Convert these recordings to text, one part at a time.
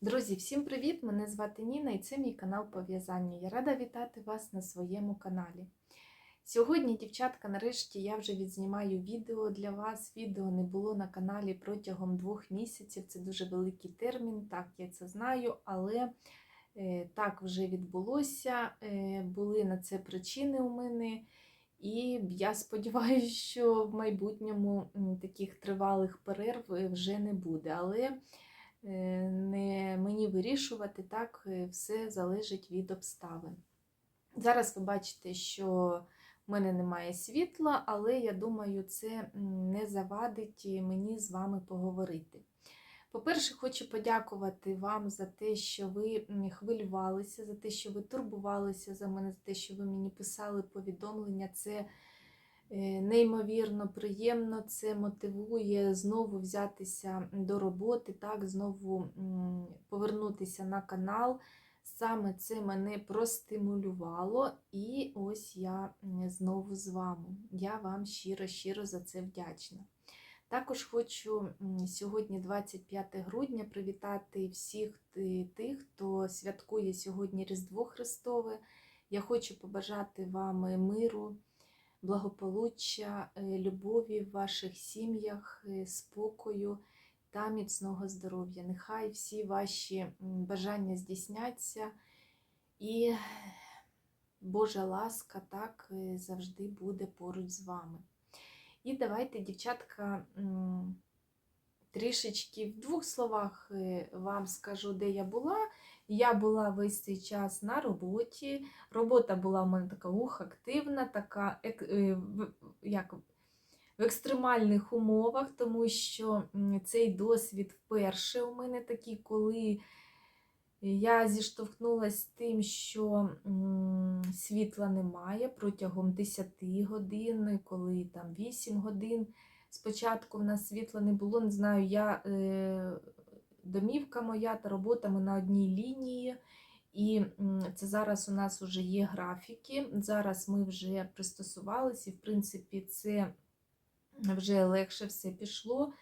Друзі, всім привіт! Мене звати Ніна і це мій канал Пов'язання. Я рада вітати вас на своєму каналі. Сьогодні, дівчатка, нарешті я вже відзнімаю відео для вас. Відео не було на каналі протягом двох місяців. Це дуже великий термін, так, я це знаю, але е, так вже відбулося. Е, були на це причини у мене. І я сподіваюся, що в майбутньому таких тривалих перерв е, вже не буде. Але не мені вирішувати, так е, все залежить від обставин. Зараз ви бачите, що в мене немає світла, але я думаю, це не завадить мені з вами поговорити. По-перше, хочу подякувати вам за те, що ви хвилювалися, за те, що ви турбувалися за мене, за те, що ви мені писали повідомлення. Це е, неймовірно приємно, це мотивує знову взятися до роботи, так, знову повернутися на канал. Саме це мене простимулювало, і ось я знову з вами. Я вам щиро-щиро за це вдячна. Також хочу сьогодні, 25 грудня, привітати всіх тих, хто святкує сьогодні Різдво Христове. Я хочу побажати вам миру, благополуччя, е, любові в ваших сім'ях, е, спокою та міцного здоров'я. Нехай всі ваші бажання здійсняться і Божа ласка так е, завжди буде поруч з вами. І давайте, дівчатка, трішечки в двох словах вам скажу, де я була. Я була весь цей час на роботі. Робота була в мене така ух, активна, така ек- як, в екстремальних умовах, тому що цей досвід вперше у мене такий, коли я зіштовхнулася з тим, що світла немає протягом 10 годин, коли там 8 годин. Спочатку в нас світла не було, не знаю, я, е, домівка моя та робота ми на одній лінії. І це зараз у нас вже є графіки. Зараз ми вже пристосувалися, і в принципі, це вже легше все пішло.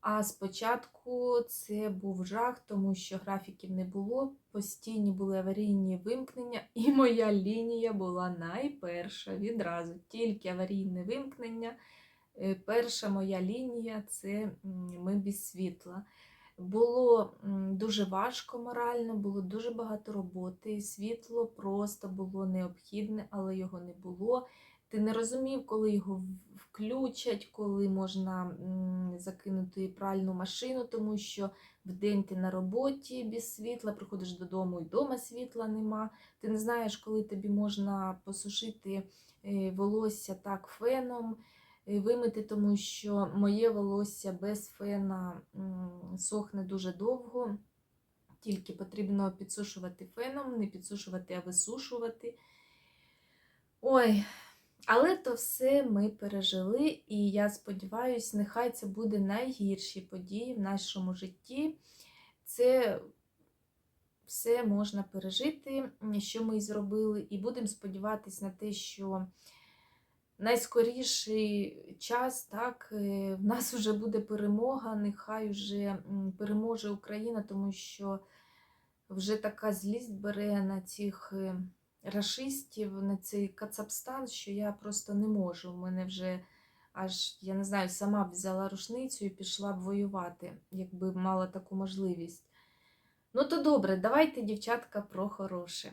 А спочатку це був жах, тому що графіків не було, постійні були аварійні вимкнення, і моя лінія була найперша відразу. Тільки аварійне вимкнення. Е, Перша моя лінія це ми без світла. Було дуже важко морально, було дуже багато роботи. Світло просто було необхідне, але його не було. Ти не розумів, коли його включать, коли можна закинути пральну машину, тому що вдень ти на роботі без світла, приходиш додому і вдома світла нема. Ти не знаєш, коли тобі можна посушити е, волосся так феном, вимити, тому що моє волосся без фена сохне дуже довго. Тільки потрібно підсушувати феном, не підсушувати, а висушувати. Ой, але то все ми пережили, і я сподіваюся, нехай це буде найгірші події в нашому житті. Це все можна пережити, що ми зробили, і будемо сподіватися на те, що найскоріший час, так, е, в нас вже буде перемога, нехай вже переможе Україна, тому що вже така злість бере на цих е, рашистів, на цей Кацапстан, що я просто не можу. У мене вже аж, я не знаю, сама б взяла рушницю і пішла б воювати, якби мала таку можливість. Ну, то добре, давайте, дівчатка, про хороше.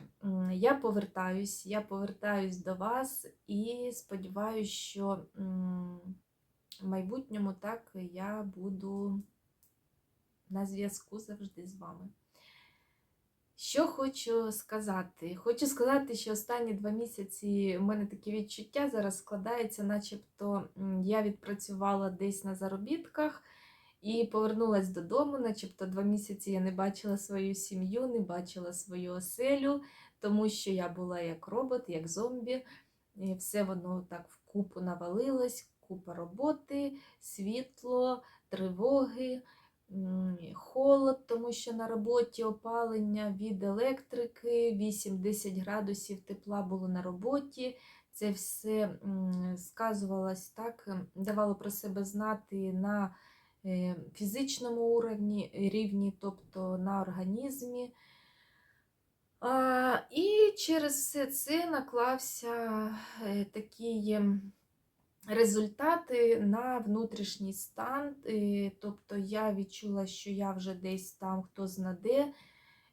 Я повертаюсь, я повертаюсь до вас і сподіваюся, що в майбутньому так я буду на зв'язку завжди з вами. Що хочу сказати? Хочу сказати, що останні два місяці в мене таке відчуття зараз складається, начебто я відпрацювала десь на заробітках і повернулася додому, начебто два місяці я не бачила свою сім'ю, не бачила свою оселю, тому що я була як робот, як зомбі. І все воно так вкупу навалилось, купа роботи, світло, тривоги холод, тому що на роботі опалення від електрики, 8-10 градусів тепла було на роботі. Це все сказувалось так, давало про себе знати на фізичному уровні, рівні, тобто на організмі. І через все це наклався е, ем, результати на внутрішній стан. Е, Тобто я відчула, що я вже десь там хто знаде,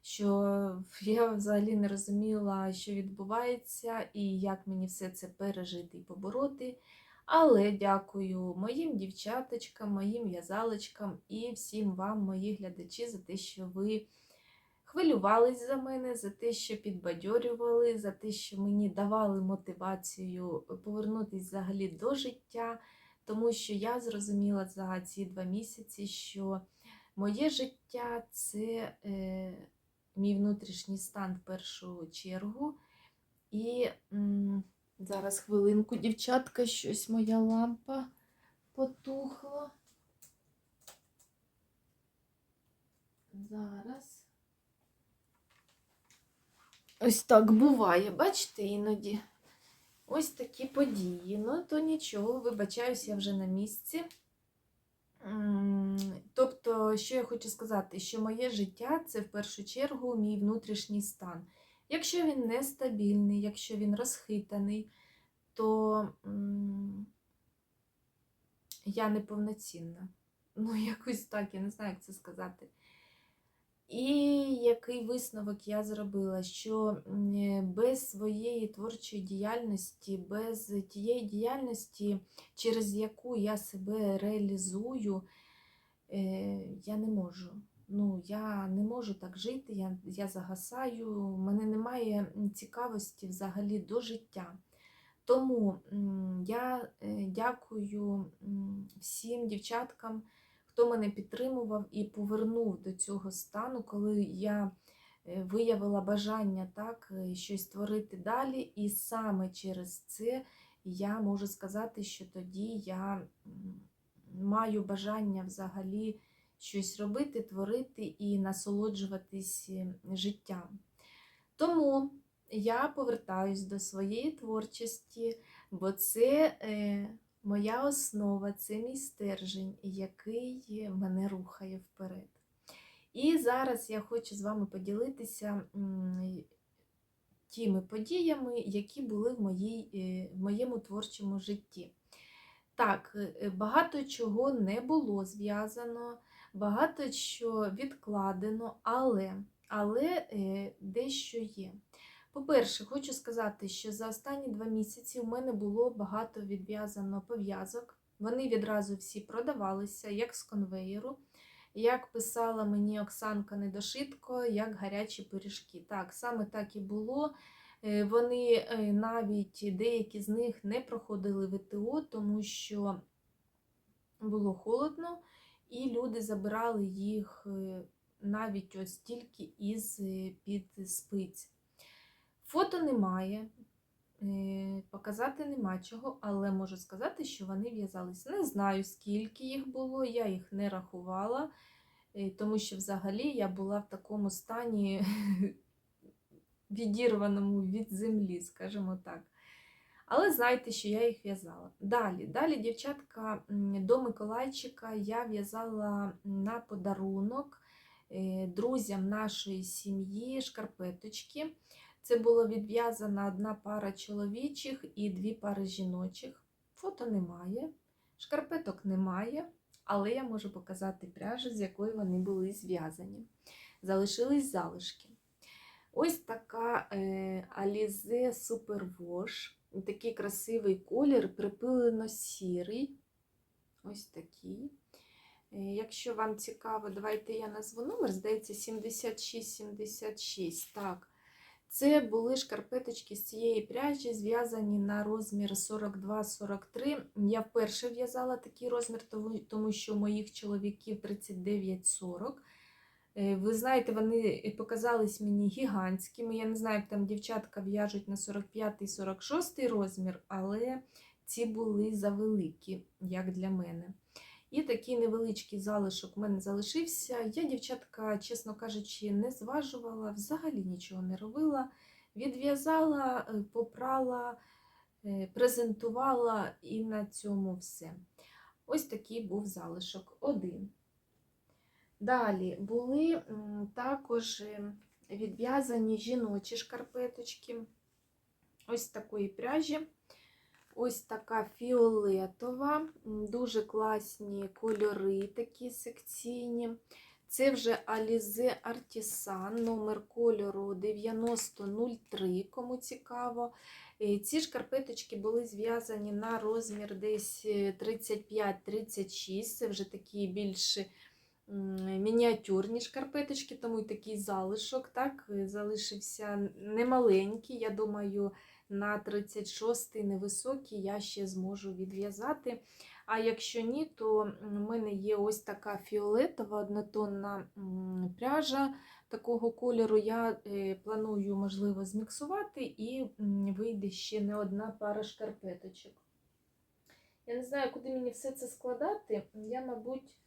що я взагалі не розуміла, що відбувається, і як мені все це пережити і побороти. Але дякую моїм дівчаточкам, моїм в'язалочкам і всім вам, мої глядачі, за те, що ви хвилювались за мене, за те, що підбадьорювали, за те, що мені давали мотивацію повернутися взагалі до життя, тому що я зрозуміла за ці два місяці, що моє життя це е, мій внутрішній стан в першу чергу. І м, зараз хвилинку, дівчатка, щось моя лампа потухла. Зараз. Ось так буває, бачите, іноді. Ось такі події. Ну, то нічого, вибачаюсь, я вже на місці. Тобто, що я хочу сказати, що моє життя це в першу чергу мій внутрішній стан. Якщо він нестабільний, якщо він розхитаний, то я неповноцінна. Ну, якось так, я не знаю, як це сказати. І який висновок я зробила, що без своєї творчої діяльності, без тієї діяльності, через яку я себе реалізую, е, я не можу. Ну, я не можу так жити, я, я загасаю, в мене немає цікавості взагалі до життя. Тому я е, дякую всім дівчаткам, хто мене підтримував і повернув до цього стану, коли я е, виявила бажання так, е, щось творити далі. І саме через це я можу сказати, що тоді я маю бажання взагалі щось робити, творити і насолоджуватись е, життям. Тому я повертаюсь до своєї творчості, бо це е, моя основа, це мій стержень, який мене рухає вперед. І зараз я хочу з вами поділитися тими подіями, які були в, моїй, е, в моєму творчому житті. Так, е, багато чого не було зв'язано, багато що відкладено, але, але е, дещо є. По-перше, хочу сказати, що за останні два місяці у мене було багато відв'язано пов'язок. Вони відразу всі продавалися, як з конвеєру, як писала мені Оксанка Недошитко, як гарячі пиріжки. Так, саме так і було. Е, Вони е, навіть деякі з них не проходили ВТО, тому що було холодно, і люди забирали їх е, навіть ось тільки із під спиць. Фото немає, е, показати нема чого, але можу сказати, що вони в'язалися. Не знаю, скільки їх було, я їх не рахувала, е, тому що взагалі я була в такому стані відірваному від землі, скажімо так. Але знайте, що я їх в'язала. Далі, далі, дівчатка, до Миколайчика я в'язала на подарунок е, друзям нашої сім'ї шкарпеточки. Це було відв'язана одна пара чоловічих і дві пари жіночих. Фото немає, шкарпеток немає, але я можу показати пряжу, з якої вони були зв'язані. Залишились залишки. Ось така е, Alize Super Wash. Такий красивий колір, припилено сірий. Ось такий. Е, Якщо вам цікаво, давайте я назву номер, здається, 7676. Так. Це були шкарпеточки з цієї пряжі, зв'язані на розмір 42-43. Я вперше в'язала такий розмір, тому- що моїх чоловіків 39-40. Е, Ви знаєте, вони показались мені гігантськими. Я не знаю, там дівчатка в'яжуть на 45-46 розмір, але ці були завеликі, як для мене. І такий невеличкий залишок в мене залишився. Я, дівчатка, чесно кажучи, не зважувала, взагалі нічого не робила. Відв'язала, е, попрала, е, презентувала і на цьому все. Ось такий був залишок. Один. Далі були також е, відв'язані жіночі шкарпеточки. Ось такої пряжі. Ось така фіолетова, дуже класні кольори, такі секційні. Це вже Alize Artisan, номер кольору 9003, кому цікаво. Е, Ці шкарпеточки були зв'язані на розмір десь е, 35-36. Це вже такі більш м, мініатюрні шкарпеточки, тому й такий залишок. Так, е, залишився немаленький. Я думаю, на 36 невисокий я ще зможу відв'язати. А якщо ні, то в мене є ось така фіолетова однотонна пряжа такого кольору. Я е, планую, можливо, зміксувати і вийде ще не одна пара шкарпеточок. Я не знаю, куди мені все це складати. Я, мабуть,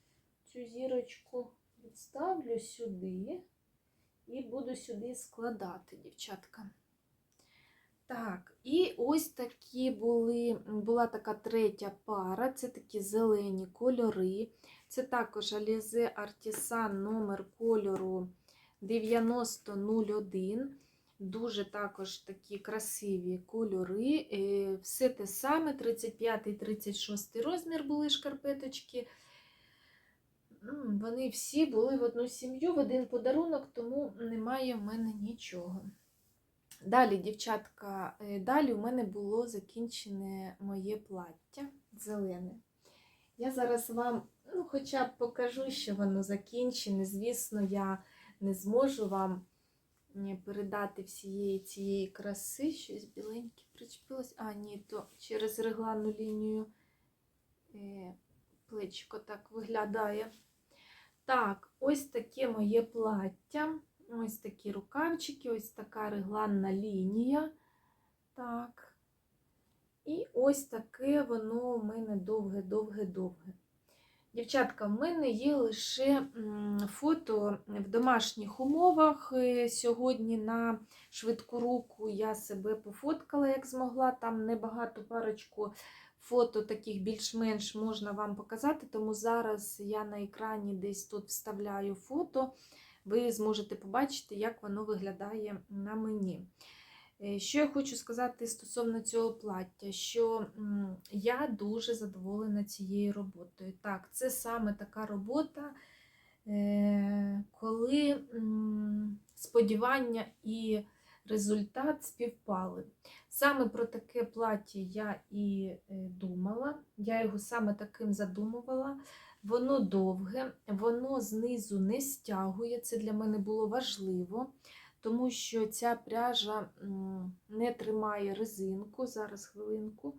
цю зірочку відставлю сюди і буду сюди складати, дівчатка. Так, і ось такі були, була така третя пара, це такі зелені кольори. Це також Alize Artisan номер кольору 9001. Дуже також такі красиві кольори. Е, Все те саме, 35-36 розмір були шкарпеточки. Вони всі були в одну сім'ю, в один подарунок, тому немає в мене нічого. Далі, дівчатка, е, далі у мене було закінчене моє плаття зелене. Я зараз вам ну, хоча б покажу, що воно закінчене. Звісно, я не зможу вам передати всієї цієї краси. Щось біленьке причепилось. А, ні, то через регланну лінію е, плечко так виглядає. Так, ось таке моє плаття. Ось такі рукавчики, ось така регланна лінія. Так. І ось таке воно у мене довге-довге-довге. Дівчатка, в мене є лише фото в домашніх умовах. Е, Сьогодні на швидку руку я себе пофоткала, як змогла. Там небагато парочку фото таких більш-менш можна вам показати, тому зараз я на екрані десь тут вставляю фото ви зможете побачити, як воно виглядає на мені. Е, Що я хочу сказати стосовно цього плаття, що я дуже задоволена цією роботою. Так, це саме така робота, е, коли сподівання і результат співпали. Саме про таке плаття я і е, думала, я його саме таким задумувала. Воно довге, воно знизу не стягує. Це для мене було важливо, тому що ця пряжа не тримає резинку. Зараз хвилинку,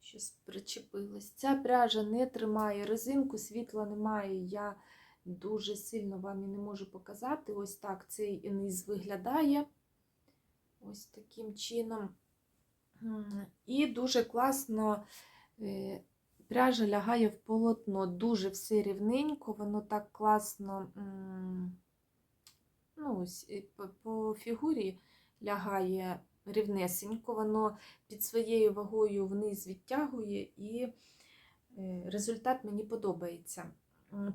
щось причепилось. Ця пряжа не тримає резинку, світла немає. Я дуже сильно вам і не можу показати. Ось так цей низ виглядає. Ось таким чином. І дуже класно. е, Пряжа лягає в полотно, дуже все рівненько, воно так класно ну, по, по фігурі лягає рівнесенько, воно під своєю вагою вниз відтягує, і е, результат мені подобається.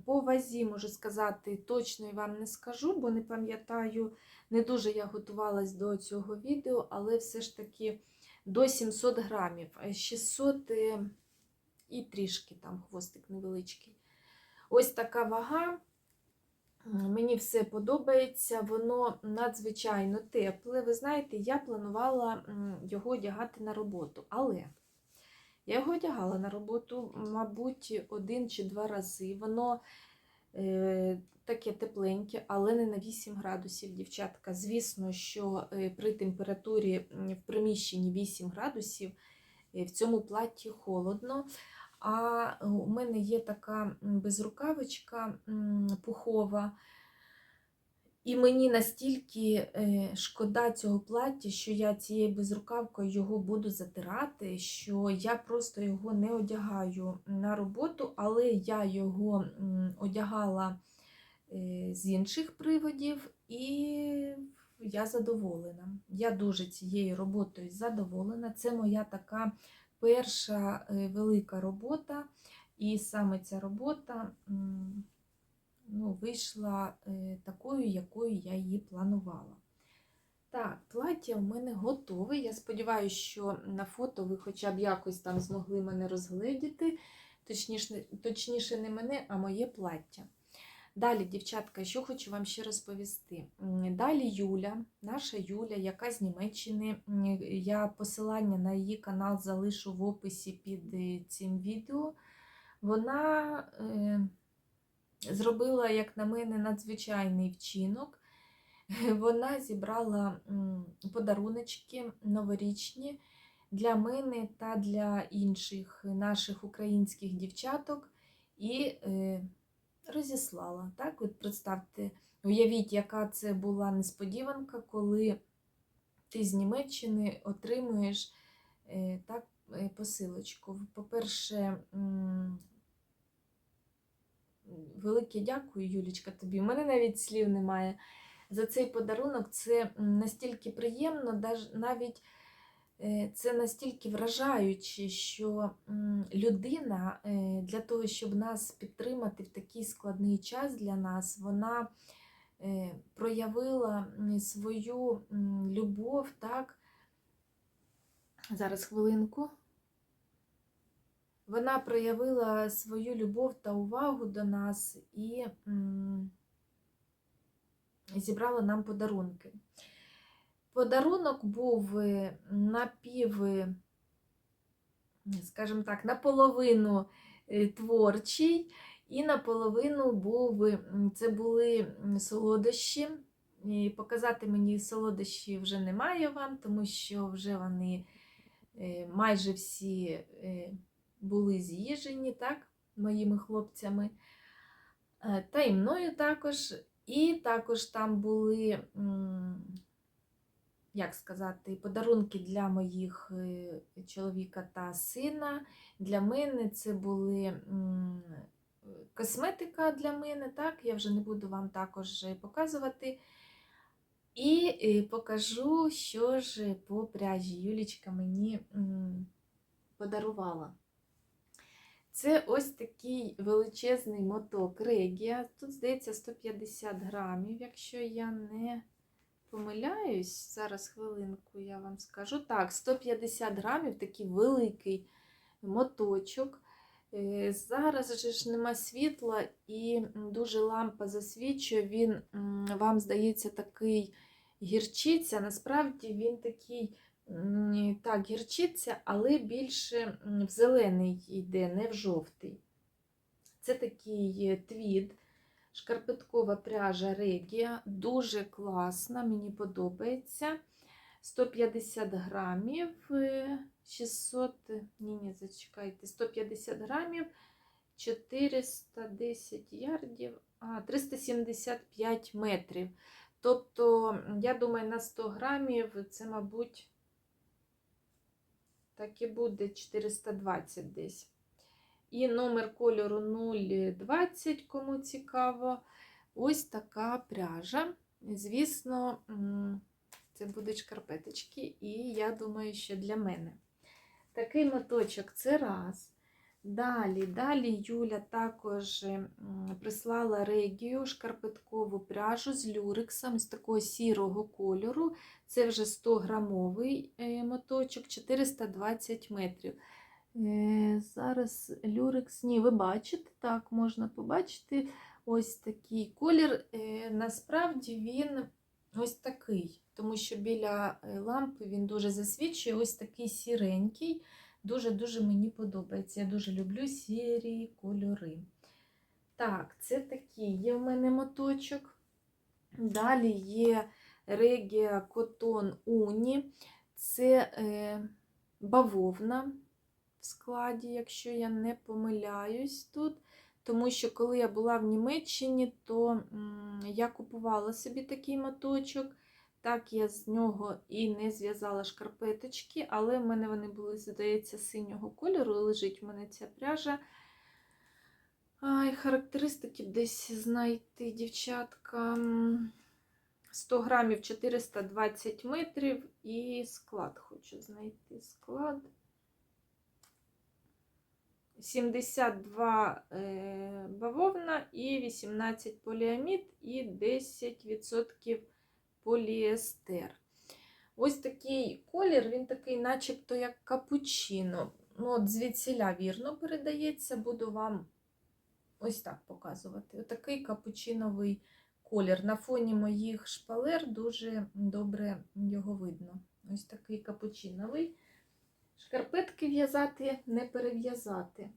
По вазі, можу сказати, точно я вам не скажу, бо не пам'ятаю, не дуже я готувалась до цього відео, але все ж таки до 700 грамів. Е, 600 е, і трішки там хвостик невеличкий. Ось така вага. Мені все подобається, воно надзвичайно тепле. Ви знаєте, я планувала його одягати на роботу, але я його одягала на роботу, мабуть, один чи два рази. Воно е, таке тепленьке, але не на 8 градусів, дівчатка. Звісно, що е, при температурі в приміщенні 8 градусів е, в цьому платі холодно. А у мене є така безрукавочка пухова. І мені настільки е, шкода цього плаття, що я цією безрукавкою його буду затирати, що я просто його не одягаю на роботу, але я його одягала е, з інших приводів, і я задоволена. Я дуже цією роботою задоволена. Це моя така перша е, велика робота. І саме ця робота ну, вийшла е, такою, якою я її планувала. Так, плаття у мене готове. Я сподіваюся, що на фото ви хоча б якось там змогли мене розгледіти. Точніше, точніше, не мене, а моє плаття. Далі, дівчатка, що хочу вам ще розповісти. Далі Юля, наша Юля, яка з Німеччини. Я посилання на її канал залишу в описі під е, цим відео. Вона е, зробила, як на мене, надзвичайний вчинок. Вона зібрала подаруночки новорічні для мене та для інших наших українських дівчаток і е, розіслала. Так, от представте, уявіть, яка це була несподіванка, коли ти з Німеччини отримуєш е, так, е, посилочку. По-перше, велике дякую, Юлічка, тобі. У мене навіть слів немає. За цей подарунок це настільки приємно, навіть е, це настільки вражаюче, що людина е, для того, щоб нас підтримати в такий складний час для нас, вона е, проявила свою любов, так. Зараз хвилинку. Вона проявила свою любов та увагу до нас і зібрала нам подарунки. Подарунок був е, напів, е, скажімо так, наполовину е, творчий, і наполовину був, це були солодощі. І показати мені солодощі вже немає вам, тому що вже вони майже всі були з'їжені, так, моїми хлопцями. Е, Та і мною також. І також там були, як сказати, подарунки для моїх е, чоловіка та сина. Для мене це були косметика для мене, так, я вже не буду вам також показувати. І е, покажу, що ж по пряжі Юлічка мені подарувала. Це ось такий величезний моток регія. Тут, здається, 150 грамів, якщо я не помиляюсь. Зараз хвилинку я вам скажу. Так, 150 грамів, такий великий моточок. Е, Зараз же ж нема світла і дуже лампа засвічує. Він вам здається такий гірчиця. Насправді він такий Так, гірчиця, але більше в зелений йде, не в жовтий. Це такий е, твід, шкарпеткова пряжа Регія, дуже класна, мені подобається. 150 грамів, е, 600, ні, ні, зачекайте, 150 грамів, 410 ярдів, а, 375 метрів. Тобто, я думаю, на 100 грамів це, мабуть, так і буде 420 десь. І номер кольору 020, кому цікаво. Ось така пряжа. Звісно, це будуть шкарпеточки, і я думаю, що для мене. Такий моточок це раз. Далі, далі Юля також прислала регію шкарпеткову пряжу з люрексом з такого сірого кольору. Це вже 100 грамовий е, моточок, 420 метрів. Е, Зараз люрекс, ні, ви бачите, так, можна побачити ось такий колір. Е, Насправді він ось такий, тому що біля лампи він дуже засвічує, ось такий сіренький. Дуже-дуже мені подобається. Я дуже люблю сірі кольори. Так, це такий є в мене моточок. Далі є Регія Котон Уні. Це е, бавовна в складі, якщо я не помиляюсь тут. Тому що коли я була в Німеччині, то м, я купувала собі такий моточок. Так, я з нього і не зв'язала шкарпеточки, але в мене вони були, здається, синього кольору. Лежить в мене ця пряжа. Ай, характеристики десь знайти, дівчатка. 100 грамів 420 метрів і склад хочу знайти. Склад. 72 е, бавовна і 18 поліамід і 10% поліестер. Ось такий колір, він такий, начебто, як капучино. Ну, от звідсіля вірно передається, буду вам ось так показувати. Отакий капучиновий колір. На фоні моїх шпалер дуже добре його видно. Ось такий капучиновий. Шкарпетки в'язати, не перев'язати.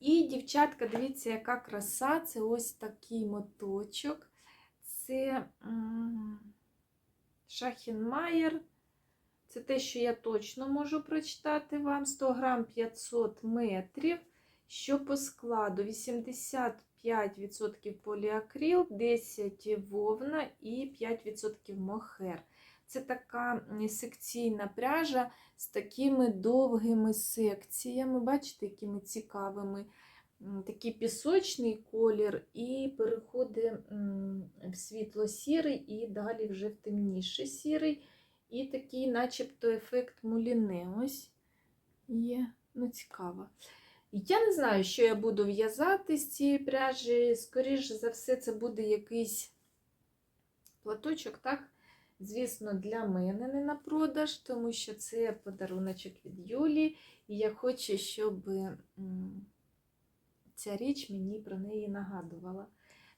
І, дівчатка, дивіться, яка краса. Це ось такий моточок. Це Шахінмаєр. Це те, що я точно можу прочитати вам. 100 грам 500 метрів. Що по складу? 85% поліакрил, 10 вовна і 5% мохер. Це така секційна пряжа з такими довгими секціями. Бачите, якими цікавими. Такий пісочний колір, і переходить в світло-сірий, і далі вже в темніший сірий. І такий, начебто, ефект муліне. Ось є, ну, цікаво. Я не знаю, що я буду в'язати з цієї пряжі. Скоріше за все, це буде якийсь платочок, так? Звісно, для мене не на продаж, тому що це подаруночок від Юлі. І я хочу, щоб ця річ мені про неї нагадувала.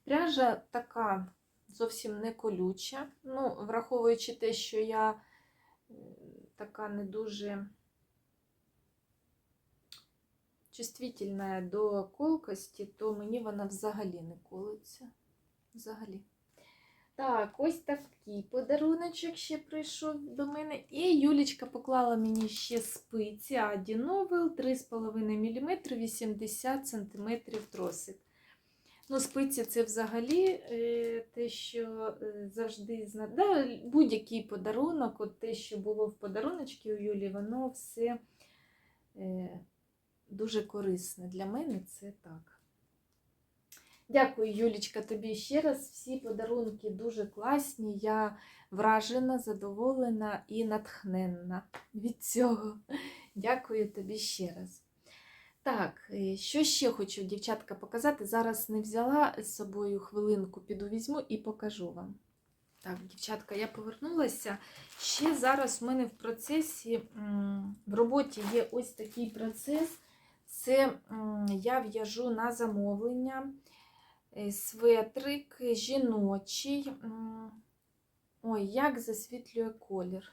Пряжа така зовсім не колюча. Ну, враховуючи те, що я така не дуже чувствительна до колкості, то мені вона взагалі не колиться. Взагалі. Так, ось такий подаруночок ще прийшов до мене. І Юлічка поклала мені ще спиці Аді Новел 3,5 мм 80 см тросик. Ну, спиці це взагалі е, те, що е, завжди да, будь-який подарунок, от те, що було в подаруночці у Юлі, воно все е, дуже корисне. Для мене це так. Дякую, Юлічка, тобі ще раз. Всі подарунки дуже класні. Я вражена, задоволена і натхненна від цього. Дякую тобі ще раз. Так, е, що ще хочу, дівчатка, показати. Зараз не взяла з собою хвилинку, піду візьму і покажу вам. Так, дівчатка, я повернулася. Ще зараз в мене в процесі, в роботі є ось такий процес. Це я в'яжу на замовлення светрик жіночий. Ой, як засвітлює колір.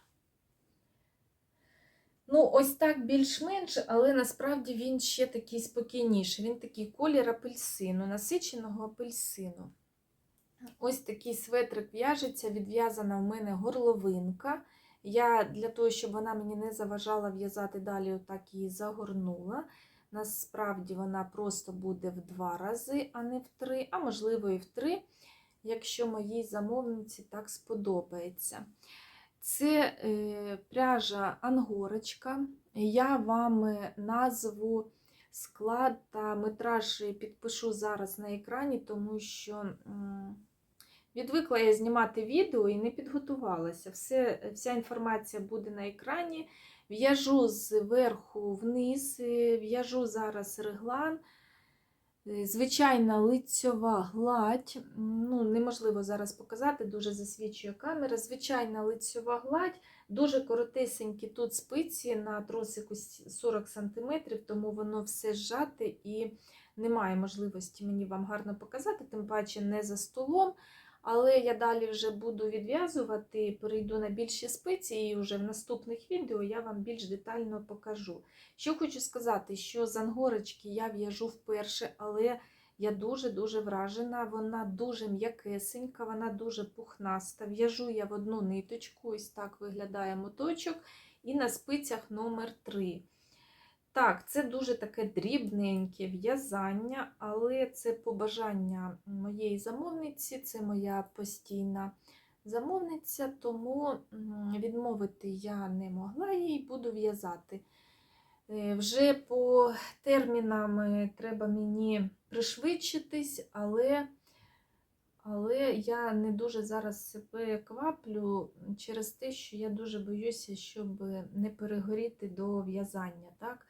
Ну, ось так більш-менш, але насправді він ще такий спокійніший. Він такий колір апельсину, насиченого апельсину. Ось такий светрик в'яжеться, відв'язана в мене горловинка. Я для того, щоб вона мені не заважала в'язати далі, отак її загорнула. Насправді вона просто буде в два рази, а не в три, а можливо і в три, якщо моїй замовниці так сподобається. Це е, пряжа ангорочка. Я вам назву, склад та метраж підпишу зараз на екрані, тому що відвикла я знімати відео і не підготувалася. Все, Вся інформація буде на екрані. В'яжу зверху вниз, е, в'яжу зараз реглан. Е, звичайна лицьова гладь, ну, неможливо зараз показати, дуже засвічує камера. Звичайна лицьова гладь, дуже коротесенькі тут спиці на тросику 40 см, тому воно все зжате і немає можливості мені вам гарно показати, тим паче не за столом. Але я далі вже буду відв'язувати, перейду на більші спиці, і вже в наступних відео я вам більш детально покажу. Що хочу сказати, що з ангорочки я в'яжу вперше, але я дуже-дуже вражена, вона дуже м'якесенька, вона дуже пухнаста. В'яжу я в одну ниточку, ось так виглядає моточок, і на спицях номер 3 так, це дуже таке дрібненьке в'язання, але це побажання моєї замовниці, це моя постійна замовниця, тому відмовити я не могла їй буду в'язати. Е, вже по термінам е, треба мені пришвидшитись, але але я не дуже зараз себе кваплю через те, що я дуже боюся, щоб не перегоріти до в'язання. так?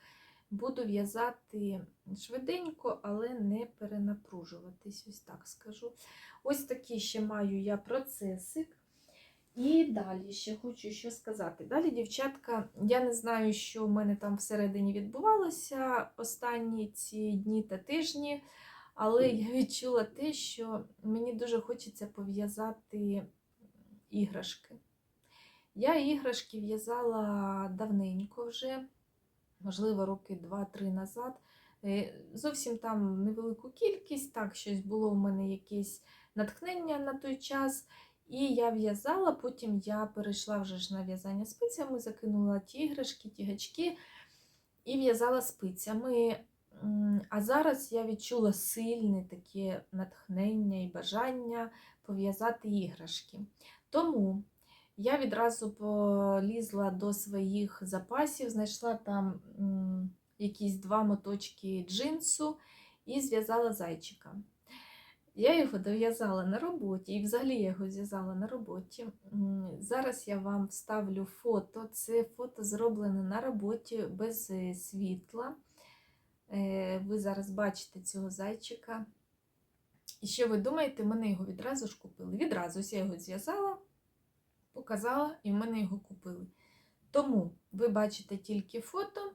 Буду в'язати швиденько, але не перенапружуватись, ось так скажу. Ось такі ще маю я процесик. І далі ще хочу що сказати. Далі, дівчатка, я не знаю, що в мене там всередині відбувалося останні ці дні та тижні, але я відчула те, що мені дуже хочеться пов'язати іграшки. Я іграшки в'язала давненько вже, можливо, роки 2-3 назад. Е, Зовсім там невелику кількість, так, щось було в мене якесь натхнення на той час. І я в'язала, потім я перейшла вже ж на в'язання спицями, закинула ті іграшки, ті гачки і в'язала спицями. А зараз я відчула сильне таке натхнення і бажання пов'язати іграшки. Тому я відразу полізла до своїх запасів, знайшла там якісь два моточки джинсу і зв'язала зайчика. Я його дов'язала на роботі, і взагалі я його зв'язала на роботі. Зараз я вам вставлю фото. Це фото зроблене на роботі без е, світла. Е, Ви зараз бачите цього зайчика. І що ви думаєте, мене його відразу ж купили. Відразу я його зв'язала, показала, і в мене його купили. Тому ви бачите тільки фото.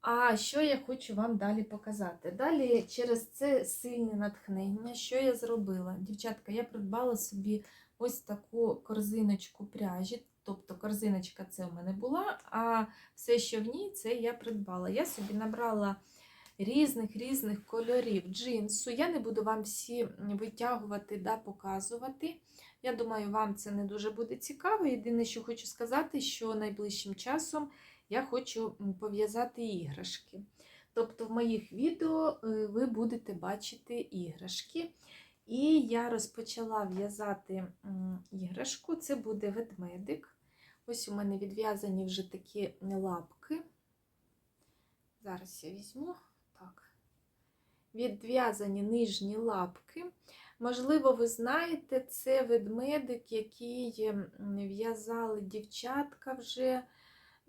А що я хочу вам далі показати? Далі через це сильне натхнення, що я зробила? Дівчатка, я придбала собі ось таку корзиночку пряжі. Тобто корзиночка це в мене була, а все, що в ній, це я придбала. Я собі набрала різних різних кольорів джинсу. Я не буду вам всі витягувати да показувати. Я думаю, вам це не дуже буде цікаво. Єдине, що хочу сказати, що найближчим часом я хочу пов'язати іграшки. Тобто в моїх відео е, ви будете бачити іграшки. І я розпочала в'язати іграшку. Це буде ведмедик. Ось у мене відв'язані вже такі лапки. Зараз я візьму. Відв'язані нижні лапки. Можливо, ви знаєте, це ведмедик, який в'язали дівчатка вже.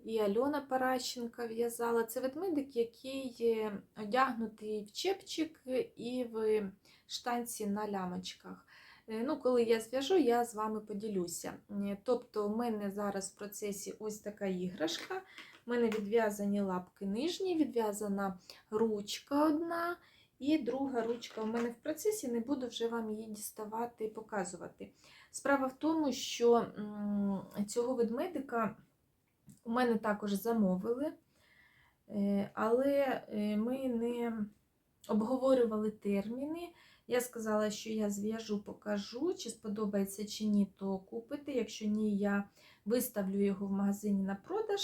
І Альона Паращенка в'язала. Це ведмедик, який е, одягнутий в чепчик і в штанці на лямочках. Е, Ну, Коли я зв'яжу, я з вами поділюся. Е, Тобто, у мене зараз в процесі ось така іграшка. У мене відв'язані лапки нижні, відв'язана ручка одна. І друга ручка у мене в процесі, не буду вже вам її діставати і показувати. Справа в тому, що цього ведмедика у мене також замовили, е, але е, ми не обговорювали терміни. Я сказала, що я зв'яжу, покажу, чи сподобається чи ні, то купите. Якщо ні, я виставлю його в магазині на продаж.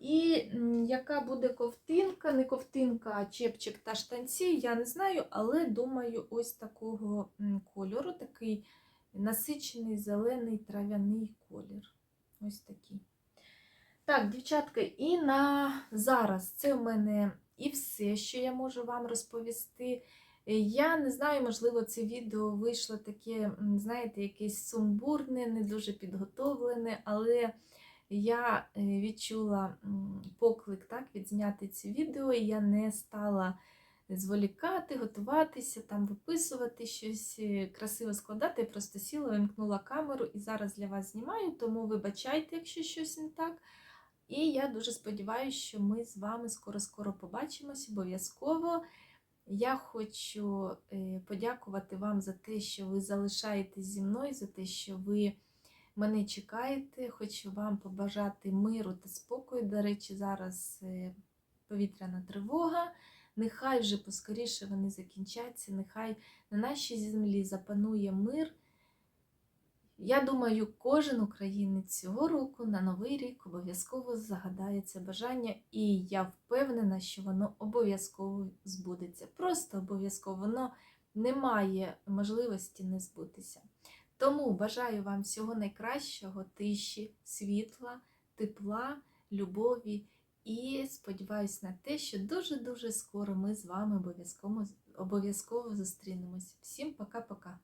І яка буде ковтинка, не ковтинка, а чепчик та штанці, я не знаю, але думаю, ось такого кольору, такий насичений зелений трав'яний колір. Ось такий. Так, дівчатка, і на зараз це в мене і все, що я можу вам розповісти. Е, Я не знаю, можливо, це відео вийшло таке, знаєте, якесь сумбурне, не дуже підготовлене, але я е, відчула поклик так, відзняти це відео, і я не стала зволікати, готуватися, там виписувати щось е, красиво складати. Я просто сіла, вимкнула камеру і зараз для вас знімаю, тому вибачайте, якщо щось не так. І я дуже сподіваюся, що ми з вами скоро-скоро побачимось обов'язково. Я хочу е, подякувати вам за те, що ви залишаєтесь зі мною, за те, що ви мене чекаєте. Хочу вам побажати миру та спокою. До речі, зараз е, повітряна тривога. Нехай вже поскоріше вони закінчаться, нехай на нашій землі запанує мир. Я думаю, кожен українець цього року на новий рік обов'язково загадає це бажання, і я впевнена, що воно обов'язково збудеться. Просто обов'язково воно не має можливості не збутися. Тому бажаю вам всього найкращого, тиші, світла, тепла, любові і сподіваюся на те, що дуже-дуже скоро ми з вами обов'язково обов'язково зустрінемось. Всім пока-пока!